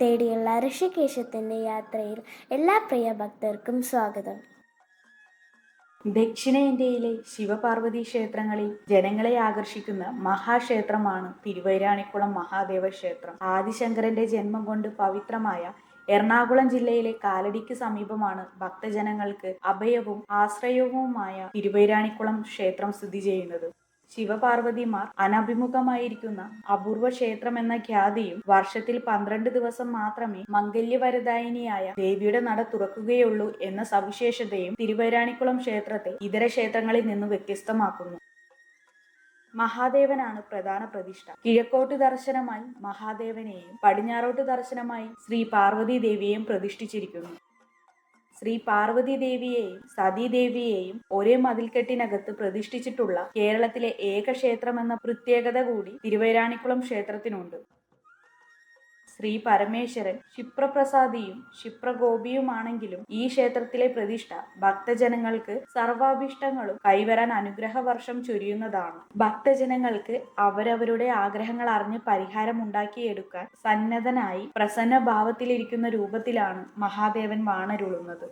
തേടിയുള്ള ഋഷികേശത്തിന്റെ യാത്രയിൽ എല്ലാ പ്രിയ ഭക്തർക്കും സ്വാഗതം. ദക്ഷിണേന്ത്യയിലെ ശിവപാർവതി ക്ഷേത്രങ്ങളിൽ ജനങ്ങളെ ആകർഷിക്കുന്ന മഹാക്ഷേത്രമാണ് തിരുവൈരാണിക്കുളം മഹാദേവ ക്ഷേത്രം. ആദിശങ്കരന്റെ ജന്മം കൊണ്ട് പവിത്രമായ എറണാകുളം ജില്ലയിലെ കാലടിക്ക് സമീപമാണ് ഭക്തജനങ്ങൾക്ക് അഭയവും ആശ്രയവുമായ തിരുവൈരാണിക്കുളം ക്ഷേത്രം സ്ഥിതി ചെയ്യുന്നത്. ശിവപാർവതിമാർ അനഭിമുഖമായിരിക്കുന്ന അപൂർവ ക്ഷേത്രം എന്ന ഖ്യാതിയും വർഷത്തിൽ പന്ത്രണ്ട് ദിവസം മാത്രമേ മംഗല്യവരദായിനിയായ ദേവിയുടെ നട തുറക്കുകയുള്ളൂ എന്ന സവിശേഷതയും തിരുവൈരാണിക്കുളം ക്ഷേത്രത്തെ ഇതര ക്ഷേത്രങ്ങളിൽ നിന്ന് വ്യത്യസ്തമാക്കുന്നു. മഹാദേവനാണ് പ്രധാന പ്രതിഷ്ഠ. കിഴക്കോട്ട് ദർശനമായി മഹാദേവനെയും പടിഞ്ഞാറോട്ട് ദർശനമായി ശ്രീ പാർവതി ദേവിയെയും പ്രതിഷ്ഠിച്ചിരിക്കുന്നു. ശ്രീ പാർവതി ദേവിയെയും സതീദേവിയെയും ഒരേ മതിൽക്കെട്ടിനകത്ത് പ്രതിഷ്ഠിച്ചിട്ടുള്ള കേരളത്തിലെ ഏക ക്ഷേത്രമെന്ന പ്രത്യേകത കൂടി തിരുവൈരാണിക്കുളം ക്ഷേത്രത്തിനുണ്ട്. ശ്രീ പരമേശ്വരൻ ക്ഷിപ്രപ്രസാദിയും ക്ഷിപ്രഗോപിയുമാണെങ്കിലും ഈ ക്ഷേത്രത്തിലെ പ്രതിഷ്ഠ ഭക്തജനങ്ങൾക്ക് സർവാഭിഷ്ടങ്ങളും കൈവരാൻ അനുഗ്രഹ വർഷം ചൊരിയുന്നതാണ്. ഭക്തജനങ്ങൾക്ക് അവരവരുടെ ആഗ്രഹങ്ങൾ അറിഞ്ഞ് പരിഹാരം ഉണ്ടാക്കിയെടുക്കാൻ സന്നദ്ധനായി പ്രസന്ന ഭാവത്തിലിരിക്കുന്ന രൂപത്തിലാണ് മഹാദേവൻ വാണരുളുന്നത്.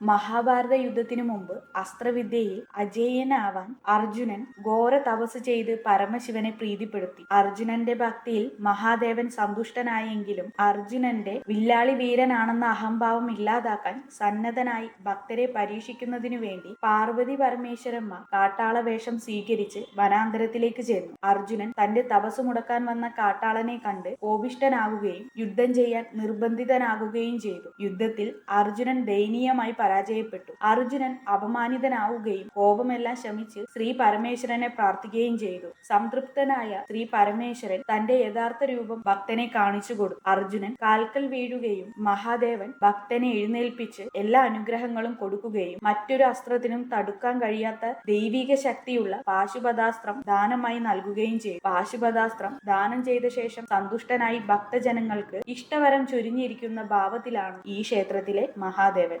മഹാഭാരത യുദ്ധത്തിനു മുമ്പ് അസ്ത്രവിദ്യയിൽ അജേയനാവാൻ അർജുനൻ ഘോര തപസ് ചെയ്ത് പരമശിവനെ പ്രീതിപ്പെടുത്തി. അർജുനന്റെ ഭക്തിയിൽ മഹാദേവൻ സന്തുഷ്ടനായെങ്കിലും അർജുനന്റെ വില്ലാളി വീരനാണെന്ന അഹംഭാവം ഇല്ലാതാക്കാൻ സന്നദ്ധനായി ഭക്തരെ പരീക്ഷിക്കുന്നതിനു വേണ്ടി പാർവതി പരമേശ്വരമ്മ കാട്ടാള വേഷം സ്വീകരിച്ച് വനാന്തരത്തിലേക്ക് ചേർന്നു അർജുനൻ തന്റെ തപസ് മുടക്കാൻ വന്ന കാട്ടാളനെ കണ്ട് കോപിഷ്ടനാകുകയും യുദ്ധം ചെയ്യാൻ നിർബന്ധിതനാകുകയും ചെയ്തു. യുദ്ധത്തിൽ അർജുനൻ ദയനീയമായി പരാജയപ്പെട്ടു. അർജുനൻ അപമാനിതനാവുകയും കോപമെല്ലാം ശമിച്ച് ശ്രീ പരമേശ്വരനെ പ്രാർത്ഥിക്കുകയും ചെയ്തു. സംതൃപ്തനായ ശ്രീ പരമേശ്വരൻ തന്റെ യഥാർത്ഥ രൂപം ഭക്തനെ കാണിച്ചു കൊടുത്തു അർജുനൻ കാൽക്കൽ വീഴുകയും മഹാദേവൻ ഭക്തനെ എഴുന്നേൽപ്പിച്ച് എല്ലാ അനുഗ്രഹങ്ങളും കൊടുക്കുകയും മറ്റൊരു അസ്ത്രത്തിനും തടുക്കാൻ കഴിയാത്ത ദൈവിക ശക്തിയുള്ള പാശുപതാസ്ത്രം ദാനമായി നൽകുകയും ചെയ്തു. പാശുപതാസ്ത്രം ദാനം ചെയ്ത ശേഷം സന്തുഷ്ടനായി ഭക്തജനങ്ങൾക്ക് ഇഷ്ടവരം ചൊരിഞ്ഞിരിക്കുന്ന ഭാവത്തിലാണ് ഈ ക്ഷേത്രത്തിലെ മഹാദേവൻ.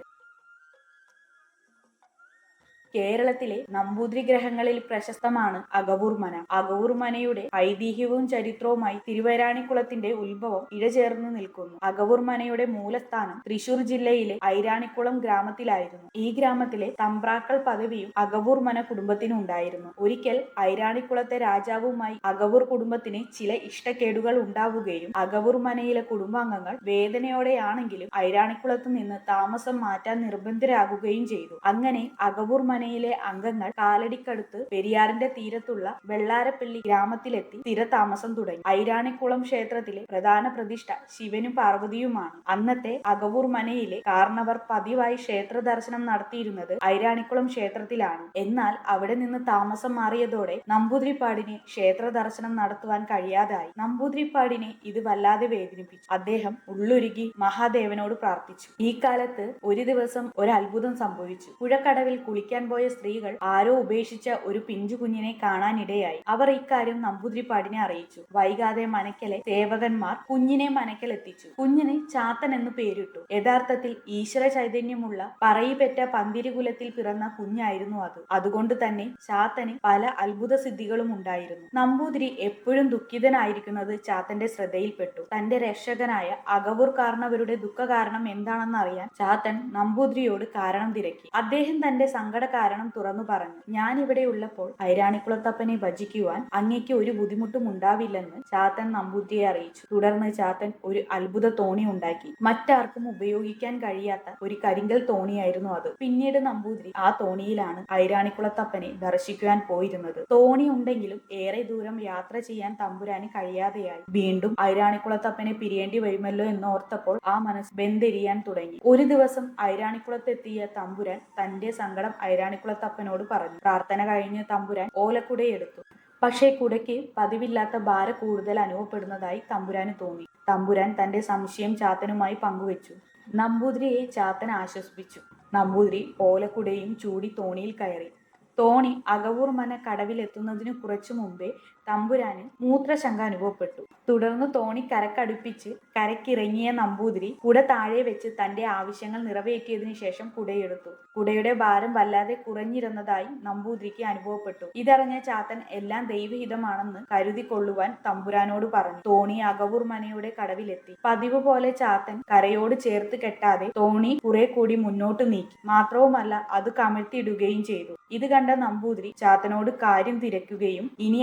കേരളത്തിലെ നമ്പൂതിരി ഗ്രഹങ്ങളിൽ പ്രശസ്തമാണ് അകവൂർ മന. അകവൂർ മനയുടെ ഐതിഹ്യവും ചരിത്രവുമായി തിരുവൈരാണിക്കുളത്തിന്റെ ഉത്ഭവം ഇഴചേർന്ന് നിൽക്കുന്നു. അകവൂർ മനയുടെ മൂലസ്ഥാനം തൃശൂർ ജില്ലയിലെ ഐരാണിക്കുളം ഗ്രാമത്തിലായിരുന്നു. ഈ ഗ്രാമത്തിലെ തമ്പ്രാക്കൾ പദവിയും അകവൂർ മന കുടുംബത്തിനുണ്ടായിരുന്നു ഒരിക്കൽ ഐരാണിക്കുളത്തെ രാജാവുമായി അകവൂർ കുടുംബത്തിന് ചില ഇഷ്ടക്കേടുകൾ ഉണ്ടാവുകയും അകവൂർ മനയിലെ കുടുംബാംഗങ്ങൾ വേദനയോടെയാണെങ്കിലും ഐരാണിക്കുളത്ത് നിന്ന് താമസം മാറ്റാൻ നിർബന്ധരാകുകയും ചെയ്തു. അങ്ങനെ അകവൂർ മനയിലെ അംഗങ്ങൾ കാലടിക്കടുത്ത് പെരിയാറിന്റെ തീരത്തുള്ള വെള്ളാരപ്പള്ളി ഗ്രാമത്തിലെത്തി സ്ഥിരതാമസം തുടങ്ങി. ഐരാണിക്കുളം ക്ഷേത്രത്തിലെ പ്രധാന പ്രതിഷ്ഠ ശിവനും പാർവതിയുമാണ്. അന്നത്തെ അകവൂർ മനയിലെ കാരണവർ പതിവായി ക്ഷേത്ര ദർശനം നടത്തിയിരുന്നത് ഐരാണിക്കുളം ക്ഷേത്രത്തിലാണ്. എന്നാൽ അവിടെ നിന്ന് താമസം മാറിയതോടെ നമ്പൂതിരിപ്പാടിന് ക്ഷേത്ര ദർശനം നടത്തുവാൻ കഴിയാതായി. നമ്പൂതിരിപ്പാടിനെ ഇത് വല്ലാതെ വേദനിപ്പിച്ചു. അദ്ദേഹം ഉള്ളുരുകി മഹാദേവനോട് പ്രാർത്ഥിച്ചു. ഈ കാലത്ത് ഒരു ദിവസം ഒരു അത്ഭുതം സംഭവിച്ചു. പുഴക്കടവിൽ കുളിക്കാൻ പോയ സ്ത്രീകൾ ആരോ ഉപേക്ഷിച്ച ഒരു പിഞ്ചു കുഞ്ഞിനെ കാണാനിടയായി. അവർ ഇക്കാര്യം നമ്പൂതിരിപ്പാടിനെ അറിയിച്ചു. വൈകാതെ മനക്കലെ സേവകന്മാർ കുഞ്ഞിനെ മനക്കലെത്തിച്ചു കുഞ്ഞിന് ചാത്തൻ എന്ന് പേരിട്ടു. യഥാർത്ഥത്തിൽ ഈശ്വര ചൈതന്യമുള്ള പറയിപ്പെറ്റ പന്തിരികുലത്തിൽ പിറന്ന കുഞ്ഞായിരുന്നു അത്. അതുകൊണ്ട് തന്നെ ചാത്തന് പല അത്ഭുത സിദ്ധികളും ഉണ്ടായിരുന്നു. നമ്പൂതിരി എപ്പോഴും ദുഃഖിതനായിരിക്കുന്നത് ചാത്തന്റെ ശ്രദ്ധയിൽപ്പെട്ടു. തന്റെ രക്ഷകനായ അകവൂർ കാരണവരുടെ ദുഃഖ കാരണം എന്താണെന്ന് അറിയാൻ ചാത്തൻ നമ്പൂതിരിയോട് കാരണം തിരക്കി. അദ്ദേഹം തന്റെ സങ്കട കാരണം തുറന്നു പറഞ്ഞു. ഞാൻ ഇവിടെ ഉള്ളപ്പോൾ ഐരാണിക്കുളത്തപ്പനെ ഭജിക്കുവാൻ അങ്ങയ്ക്ക് ഒരു ബുദ്ധിമുട്ടും ഉണ്ടാവില്ലെന്ന് ചാത്തൻ നമ്പൂതിരിയെ അറിയിച്ചു. തുടർന്ന് ചാത്തൻ ഒരു അത്ഭുത തോണി ഉണ്ടാക്കി. മറ്റാർക്കും ഉപയോഗിക്കാൻ കഴിയാത്ത ഒരു കരിങ്കൽ തോണിയായിരുന്നു അത്. പിന്നീട് നമ്പൂതിരി ആ തോണിയിലാണ് ഐരാണിക്കുളത്തപ്പനെ ദർശിക്കുവാൻ പോയിരുന്നത്. തോണി ഉണ്ടെങ്കിലും ഏറെ ദൂരം യാത്ര ചെയ്യാൻ തമ്പുരാന് കഴിയാതെയായി. വീണ്ടും ഐരാണിക്കുളത്തപ്പനെ പിരിയേണ്ടി വരുമല്ലോ എന്ന് ഓർത്തപ്പോൾ ആ മനസ്സ് ബന്ധെരിയാൻ തുടങ്ങി. ഒരു ദിവസം ഐരാണിക്കുളത്തെത്തിയ തമ്പുരാൻ തന്റെ സങ്കടം ഐരാണിക്കുളത്തപ്പനോട് പറഞ്ഞു. പ്രാർത്ഥന കഴിഞ്ഞ് തമ്പുരാൻ ഓലക്കുടയെടുത്തു പക്ഷേ കുടയ്ക്ക് പതിവില്ലാത്ത ഭാര കൂടുതൽ അനുഭവപ്പെടുന്നതായി തമ്പുരാന് തോന്നി. തമ്പുരാൻ തന്റെ സംശയം ചാത്തനുമായി പങ്കുവച്ചു. നമ്പൂതിരിയെ ചാത്തൻ ആശ്വസിപ്പിച്ചു. നമ്പൂതിരി ഓലക്കുടയും ചൂടി തോണിയിൽ കയറി. തോണി അകവൂർ മന കടവിലെത്തുന്നതിനു കുറച്ചു മുമ്പേ തമ്പുരാന് മൂത്രശങ്ക അനുഭവപ്പെട്ടു. തുടർന്ന് തോണി കരക്കടുപ്പിച്ച് കരക്കിറങ്ങിയ നമ്പൂതിരി കുട താഴെ വെച്ച് തന്റെ ആവശ്യങ്ങൾ നിറവേറ്റിയതിനു ശേഷം കുടയെടുത്തു. കുടയുടെ ഭാരം വല്ലാതെ കുറഞ്ഞിരുന്നതായി നമ്പൂതിരിക്ക് അനുഭവപ്പെട്ടു. ഇതറിഞ്ഞ ചാത്തൻ എല്ലാം ദൈവഹിതമാണെന്ന് കരുതി കൊള്ളുവാൻ തമ്പുരാനോട് പറഞ്ഞു. തോണി അകവൂർ മനയുടെ കടവിലെത്തി. പതിവ് പോലെ ചാത്തൻ കരയോട് ചേർത്ത് കെട്ടാതെ തോണി കുറെ കൂടി മുന്നോട്ട് നീക്കി. മാത്രവുമല്ല അത് കമഴ്ത്തിയിടുകയും ചെയ്തു. ഇത് കണ്ട നമ്പൂതിരി ചാത്തനോട് കാര്യം തിരക്കുകയും ഇനി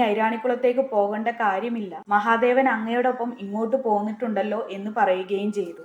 ഐരാണിക്കുളത്തേക്ക് പോകേണ്ട കാര്യമില്ല. മഹാദേവൻ അങ്ങയോടൊപ്പം ഇങ്ങോട്ട് പോന്നിട്ടുണ്ടല്ലോ എന്ന് പറയുകയും ചെയ്തു.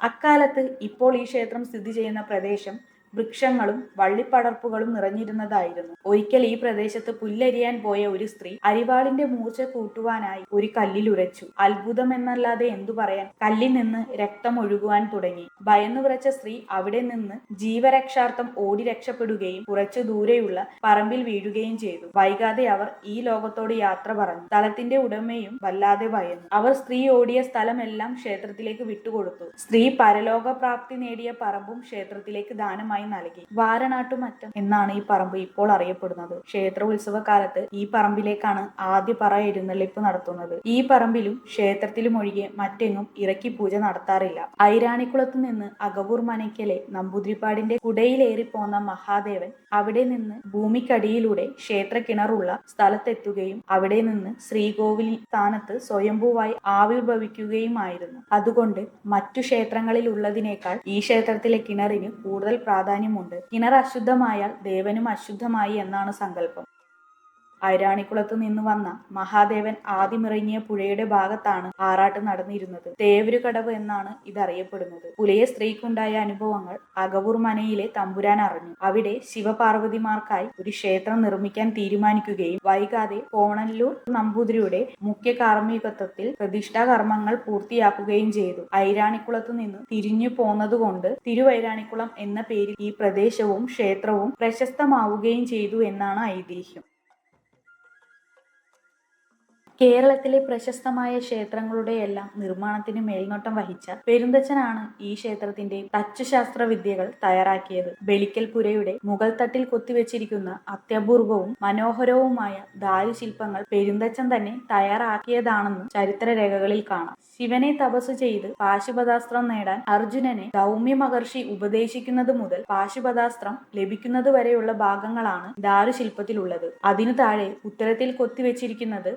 അക്കാലത്ത് ഇപ്പോൾ ഈ ക്ഷേത്രം സ്ഥിതി ചെയ്യുന്ന പ്രദേശം വൃക്ഷങ്ങളും വള്ളിപ്പടർപ്പുകളും നിറഞ്ഞിരുന്നതായിരുന്നു. ഒരിക്കൽ ഈ പ്രദേശത്ത് പുല്ലരിയാൻ പോയ ഒരു സ്ത്രീ അരിവാളിന്റെ മൂർച്ച കൂട്ടുവാനായി ഒരു കല്ലിൽ ഉരച്ചു. അത്ഭുതം എന്നല്ലാതെ എന്തു പറയാൻ? കല്ലിൽ നിന്ന് രക്തം ഒഴുകുവാൻ തുടങ്ങി. ഭയന്നു വിറച്ച സ്ത്രീ അവിടെ നിന്ന് ജീവരക്ഷാർത്ഥം ഓടി രക്ഷപ്പെടുകയും കുറച്ചു ദൂരെയുള്ള പറമ്പിൽ വീഴുകയും ചെയ്തു. വൈകാതെ അവർ ഈ ലോകത്തോട് യാത്ര പറഞ്ഞു. സ്ഥലത്തിന്റെ ഉടമയും വല്ലാതെ ഭയന്നു. അവർ സ്ത്രീ ഓടിയ സ്ഥലമെല്ലാം ക്ഷേത്രത്തിലേക്ക് വിട്ടുകൊടുത്തു. സ്ത്രീ പരലോകപ്രാപ്തി നേടിയ പറമ്പും ക്ഷേത്രത്തിലേക്ക് ദാനമായി നൽകി വാരണാട്ടുമറ്റം എന്നാണ് ഈ പറമ്പ് ഇപ്പോൾ അറിയപ്പെടുന്നത്. ക്ഷേത്ര ഉത്സവകാലത്ത് ഈ പറമ്പിലേക്കാണ് ആദ്യ പറ എഴുന്നള്ളിപ്പ് നടത്തുന്നത്. ഈ പറമ്പിലും ക്ഷേത്രത്തിലും ഒഴികെ മറ്റെങ്ങും ഇറക്കി പൂജ നടത്താറില്ല. ഐരാണിക്കുളത്ത് നിന്ന് അകവൂർ മനയ്ക്കലെ നമ്പൂതിരിപ്പാടിന്റെ കുടയിലേറി പോന്ന മഹാദേവൻ അവിടെ നിന്ന് ഭൂമിക്കടിയിലൂടെ ക്ഷേത്ര കിണറുള്ള സ്ഥലത്തെത്തുകയും അവിടെ നിന്ന് ശ്രീകോവിൽ സ്ഥാനത്ത് സ്വയംഭൂവായി ആവിർഭവിക്കുകയുമായിരുന്നു. അതുകൊണ്ട് മറ്റു ക്ഷേത്രങ്ങളിൽ ഉള്ളതിനേക്കാൾ ഈ ക്ഷേത്രത്തിലെ കിണറിന് കൂടുതൽ പ്രാധാന്യമുണ്ട്. കിണർ അശുദ്ധമായാൽ ദേവനും അശുദ്ധമായി എന്നാണ് സങ്കല്പം. ഐരാണിക്കുളത്ത് നിന്ന് വന്ന മഹാദേവൻ ആദ്യമിറങ്ങിയ പുഴയുടെ ഭാഗത്താണ് ആറാട്ട് നടന്നിരുന്നത്. തേവരുകടവ് എന്നാണ് ഇതറിയപ്പെടുന്നത്. പുലയ സ്ത്രീക്കുണ്ടായ അനുഭവങ്ങൾ അകവൂർ മനയിലെ തമ്പുരാൻ അറിഞ്ഞു. അവിടെ ശിവപാർവതിമാർക്കായി ഒരു ക്ഷേത്രം നിർമ്മിക്കാൻ തീരുമാനിക്കുകയും വൈകാതെ കോണല്ലൂർ നമ്പൂതിരിയുടെ മുഖ്യ കാർമ്മികത്വത്തിൽ പ്രതിഷ്ഠാ കർമ്മങ്ങൾ പൂർത്തിയാക്കുകയും ചെയ്തു. ഐരാണിക്കുളത്ത് നിന്ന് തിരിഞ്ഞു പോന്നതുകൊണ്ട് തിരുവൈരാണിക്കുളം എന്ന പേരിൽ ഈ പ്രദേശവും ക്ഷേത്രവും പ്രശസ്തമാവുകയും ചെയ്തു എന്നാണ് ഐതിഹ്യം. കേരളത്തിലെ പ്രശസ്തമായ ക്ഷേത്രങ്ങളുടെയെല്ലാം നിർമ്മാണത്തിന് മേൽനോട്ടം വഹിച്ച പെരുന്തച്ചനാണ് ഈ ക്ഷേത്രത്തിന്റെ തച്ചുശാസ്ത്ര വിദ്യകൾ തയ്യാറാക്കിയത്. ബലിക്കൽപുരയുടെ മുഗൾ തട്ടിൽ കൊത്തിവെച്ചിരിക്കുന്ന അത്യപൂർവവും മനോഹരവുമായ ദാരുശില്പങ്ങൾ പെരുന്തച്ചൻ തന്നെ തയ്യാറാക്കിയതാണെന്ന് ചരിത്രരേഖകളിൽ കാണാം. ശിവനെ തപസ് ചെയ്ത് പാശുപതാസ്ത്രം നേടാൻ അർജുനനെ ദൗമ്യ മഹർഷി ഉപദേശിക്കുന്നത് മുതൽ പാശുപതാസ്ത്രം ലഭിക്കുന്നത് വരെയുള്ള ഭാഗങ്ങളാണ് ദാരുശില്പത്തിലുള്ളത്. അതിനു താഴെ ഉത്തരത്തിൽ കൊത്തിവെച്ചിരിക്കുന്നത്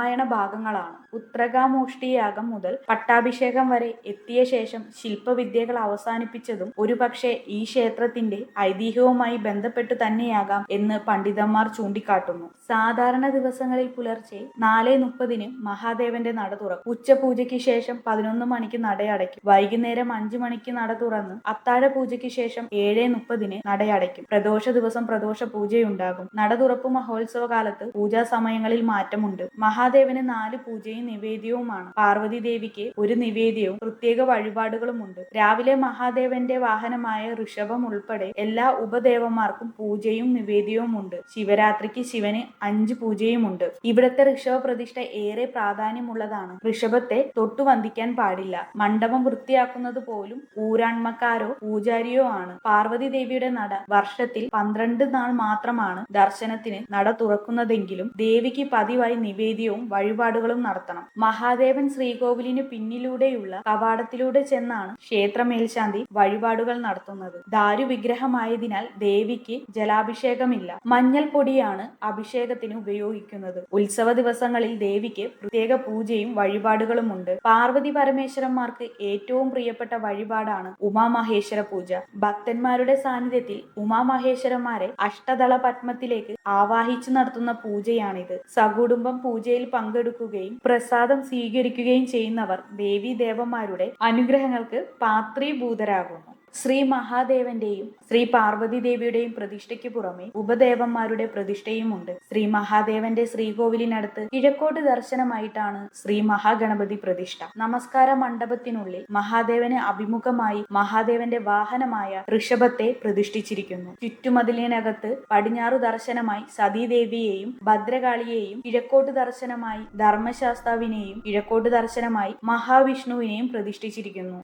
രാമായണ ഭാഗങ്ങളാണ്. ഉത്രകാമോഷ്ടിയാഗം മുതൽ പട്ടാഭിഷേകം വരെ എത്തിയ ശേഷം ശില്പവിദ്യകൾ അവസാനിപ്പിച്ചതും ഒരുപക്ഷെ ഈ ക്ഷേത്രത്തിന്റെ ഐതിഹ്യവുമായി ബന്ധപ്പെട്ട് തന്നെയാകാം എന്ന് പണ്ഡിതന്മാർ ചൂണ്ടിക്കാട്ടുന്നു. സാധാരണ ദിവസങ്ങളിൽ പുലർച്ചെ നാല് മുപ്പതിന് മഹാദേവന്റെ നട തുറക്കും. ഉച്ചപൂജയ്ക്ക് ശേഷം പതിനൊന്ന് മണിക്ക് നടയടയ്ക്കും. വൈകുന്നേരം അഞ്ചു മണിക്ക് നട തുറന്ന് അത്താഴ പൂജയ്ക്ക് ശേഷം ഏഴ് മുപ്പതിന് നടയടയ്ക്കും. പ്രദോഷ ദിവസം പ്രദോഷ പൂജയുണ്ടാകും. നട തുറപ്പ് മഹോത്സവ കാലത്ത് പൂജാ സമയങ്ങളിൽ മാറ്റമുണ്ട് മഹാദേവന് നാല് പൂജയും നിവേദ്യവുമാണ്. പാർവതി ദേവിക്ക് ഒരു നിവേദ്യവും പ്രത്യേക വഴിപാടുകളുമുണ്ട്. രാവിലെ മഹാദേവന്റെ വാഹനമായ ഋഷഭം ഉൾപ്പെടെ എല്ലാ ഉപദേവന്മാർക്കും പൂജയും നിവേദ്യവും ഉണ്ട് ശിവരാത്രിക്ക് ശിവന് അഞ്ച് പൂജയുമുണ്ട്. ഇവിടത്തെ ഋഷഭ പ്രതിഷ്ഠ ഏറെ പ്രാധാന്യമുള്ളതാണ്. ഋഷഭത്തെ തൊട്ടു വന്ദിക്കാൻ പാടില്ല. മണ്ഡപം വൃത്തിയാക്കുന്നത് പോലും ഊരാൺമക്കാരോ പൂജാരിയോ ആണ്. പാർവതി ദേവിയുടെ നട വർഷത്തിൽ പന്ത്രണ്ട് നാൾ മാത്രമാണ് ദർശനത്തിന് നട തുറക്കുന്നതെങ്കിലും ദേവിക്ക് പതിവായി നിവേദ്യവും വഴിപാടുകളും നടത്തണം. മഹാദേവൻ ശ്രീകോവിലിന് പിന്നിലൂടെയുള്ള കവാടത്തിലൂടെ ചെന്നാണ് ക്ഷേത്ര മേൽശാന്തി വഴിപാടുകൾ നടത്തുന്നത്. ദാരു വിഗ്രഹമായതിനാൽ ദേവിക്ക് ജലാഭിഷേകമില്ല. മഞ്ഞൾ പൊടിയാണ് അഭിഷേകത്തിന് ഉപയോഗിക്കുന്നത്. ഉത്സവ ദിവസങ്ങളിൽ ദേവിക്ക് പ്രത്യേക പൂജയും വഴിപാടുകളുമുണ്ട്. പാർവതി പരമേശ്വരന്മാർക്ക് ഏറ്റവും പ്രിയപ്പെട്ട വഴിപാടാണ് ഉമാമഹേശ്വര പൂജ. ഭക്തന്മാരുടെ സാന്നിധ്യത്തിൽ ഉമാമഹേശ്വരന്മാരെ അഷ്ടദള പത്മത്തിലേക്ക് ആവാഹിച്ചു നടത്തുന്ന പൂജയാണിത്. സകുടുംബം പൂജയിൽ പങ്കെടുക്കുകയും പ്രസാദം സ്വീകരിക്കുകയും ചെയ്യുന്നവർ ദേവീദേവന്മാരുടെ അനുഗ്രഹങ്ങൾക്ക് പാത്രീഭൂതരാകുന്നു. ശ്രീ മഹാദേവന്റെയും ശ്രീ പാർവതി ദേവിയുടെയും പ്രതിഷ്ഠയ്ക്ക് പുറമെ ഉപദേവന്മാരുടെ പ്രതിഷ്ഠയുമുണ്ട്. ശ്രീ മഹാദേവന്റെ ശ്രീകോവിലിനടുത്ത് കിഴക്കോട്ട് ദർശനമായിട്ടാണ് ശ്രീ മഹാഗണപതി പ്രതിഷ്ഠ. നമസ്കാര മണ്ഡപത്തിനുള്ളിൽ മഹാദേവന് അഭിമുഖമായി മഹാദേവന്റെ വാഹനമായ ഋഷഭത്തെ പ്രതിഷ്ഠിച്ചിരിക്കുന്നു. ചുറ്റുമതിലിനകത്ത് പടിഞ്ഞാറു ദർശനമായി സതീദേവിയെയും ഭദ്രകാളിയെയും കിഴക്കോട്ട് ദർശനമായി ധർമ്മശാസ്താവിനെയും കിഴക്കോട്ട് ദർശനമായി മഹാവിഷ്ണുവിനെയും പ്രതിഷ്ഠിച്ചിരിക്കുന്നു.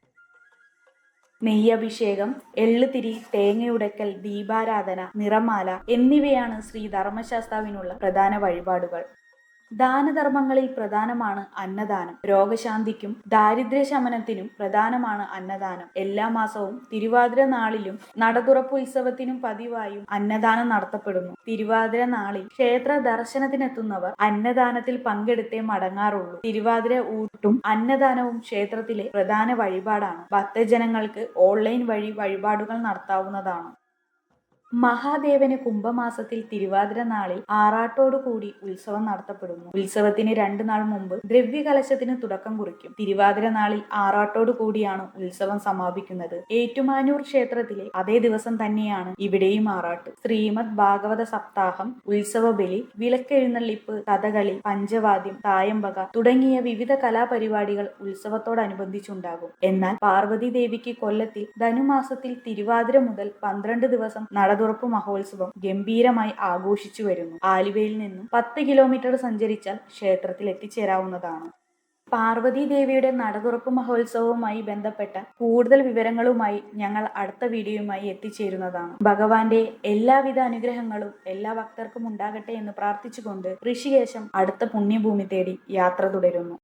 നെയ്യഭിഷേകം എള്ളുതിരി തേങ്ങയുടക്കൽ ദീപാരാധന നിറമാല എന്നിവയാണ് ശ്രീ ധർമ്മശാസ്താവിനുള്ള പ്രധാന വഴിപാടുകൾ. ദാനധർമ്മങ്ങളിൽ പ്രധാനമാണ് അന്നദാനം. രോഗശാന്തിക്കും ദാരിദ്ര്യ ശമനത്തിനും പ്രധാനമാണ് അന്നദാനം. എല്ലാ മാസവും തിരുവാതിര നാളിലും നടതുറപ്പ് ഉത്സവത്തിനും പതിവായും അന്നദാനം നടത്തപ്പെടുന്നു. തിരുവാതിര നാളിൽ ക്ഷേത്ര ദർശനത്തിനെത്തുന്നവർ അന്നദാനത്തിൽ പങ്കെടുത്തേ മടങ്ങാറുള്ളൂ. തിരുവാതിര ഊട്ടും അന്നദാനവും ക്ഷേത്രത്തിലെ പ്രധാന വഴിപാടാണ്. ഭക്തജനങ്ങൾക്ക് ഓൺലൈൻ വഴി വഴിപാടുകൾ നടത്താവുന്നതാണ്. മഹാദേവന് കുംഭമാസത്തിൽ തിരുവാതിര നാളിൽ ആറാട്ടോടുകൂടി ഉത്സവം നടത്തപ്പെടുന്നു. ഉത്സവത്തിന് രണ്ടു നാൾ മുമ്പ് ദ്രവ്യകലശത്തിന് തുടക്കം കുറിക്കും. തിരുവാതിര നാളിൽ ആറാട്ടോടുകൂടിയാണ് ഉത്സവം സമാപിക്കുന്നത്. ഏറ്റുമാനൂർ ക്ഷേത്രത്തിലെ അതേ ദിവസം തന്നെയാണ് ഇവിടെയും ആറാട്ട്. ശ്രീമദ് ഭാഗവത സപ്താഹം ഉത്സവ ബലി വിളക്കെഴുന്നള്ളിപ്പ് കഥകളി പഞ്ചവാദ്യം തായമ്പക തുടങ്ങിയ വിവിധ കലാപരിപാടികൾ ഉത്സവത്തോടനുബന്ധിച്ചുണ്ടാകും. എന്നാൽ പാർവതി ദേവിക്ക് കൊല്ലത്തിൽ ധനുമാസത്തിൽ തിരുവാതിര മുതൽ പന്ത്രണ്ട് ദിവസം നടതുറപ്പ് മഹോത്സവം ഗംഭീരമായി ആഘോഷിച്ചു വരുന്നു. ആലുവയിൽ നിന്നും പത്ത് കിലോമീറ്റർ സഞ്ചരിച്ചാൽ ക്ഷേത്രത്തിൽ എത്തിച്ചേരാവുന്നതാണ്. പാർവതി ദേവിയുടെ നടതുറപ്പ് മഹോത്സവവുമായി ബന്ധപ്പെട്ട കൂടുതൽ വിവരങ്ങളുമായി ഞങ്ങൾ അടുത്ത വീഡിയോയുമായി എത്തിച്ചേരുന്നതാണ്. ഭഗവാന്റെ എല്ലാവിധ അനുഗ്രഹങ്ങളും എല്ലാ ഭക്തർക്കും ഉണ്ടാകട്ടെ എന്ന് പ്രാർത്ഥിച്ചുകൊണ്ട് ഋഷികേശം അടുത്ത പുണ്യഭൂമി തേടി യാത്ര തുടരുന്നു.